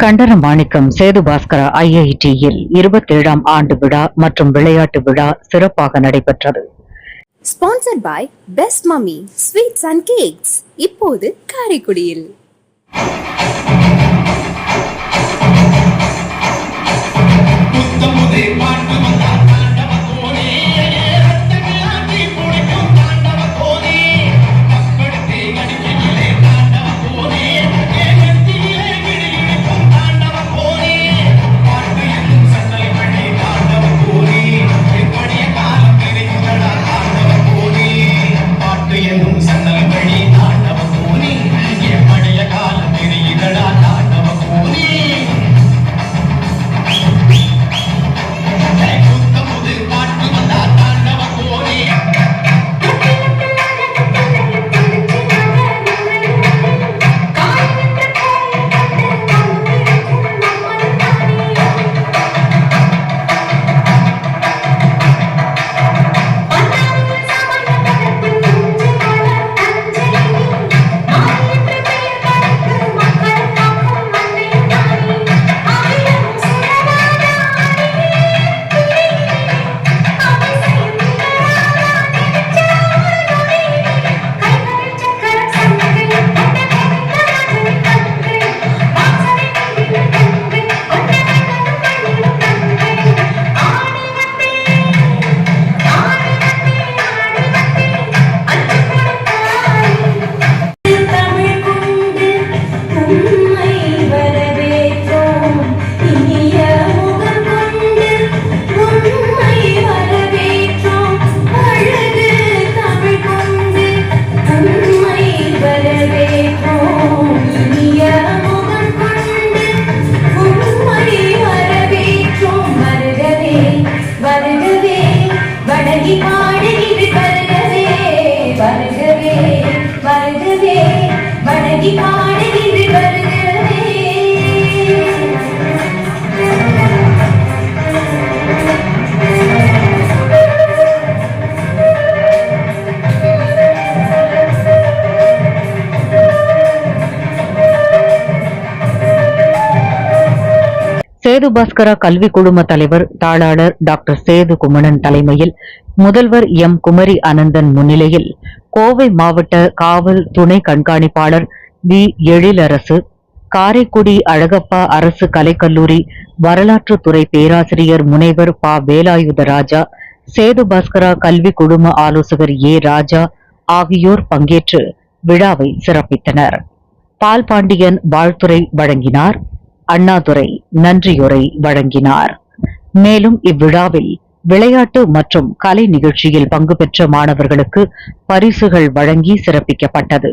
கண்டன மாணிக்கம் சேது பாஸ்கரா ஐஐடியில் இருபத்தேழாம் ஆண்டு விழா மற்றும் விளையாட்டு விழா சிறப்பாக நடைபெற்றது. Sponsored by best mummy sweets and cakes இப்போது காரைக்குடியில். சேது பாஸ்கரா கல்வி குழும தலைவர் தாளாளர் டாக்டர் சேது குமணன் தலைமையில் முதல்வர் எம். குமரி அனந்தன் முன்னிலையில் கோவை மாவட்ட காவல் துணை கண்காணிப்பாளர் வி. எழிலரசு காரைக்குடி அழகப்பா அரசு கலைக்கல்லூரி வரலாற்றுத்துறை பேராசிரியர் முனைவர் ப. வேலாயுத ராஜா சேது பாஸ்கரா கல்வி குழும ஆலோசகர் ஏ. ராஜா ஆகியோர் பங்கேற்று விழாவை சிறப்பித்தனர். பால் பாண்டியன் வாழ்த்துரை வழங்கினார். அண்ணாதுரை நன்றியுரை வழங்கினார். மேலும் இவ்விழாவில் விளையாட்டு மற்றும் கலை நிகழ்ச்சியில் பங்கு பெற்ற மாணவர்களுக்கு பரிசுகள் வழங்கி சிறப்பிக்கப்பட்டது.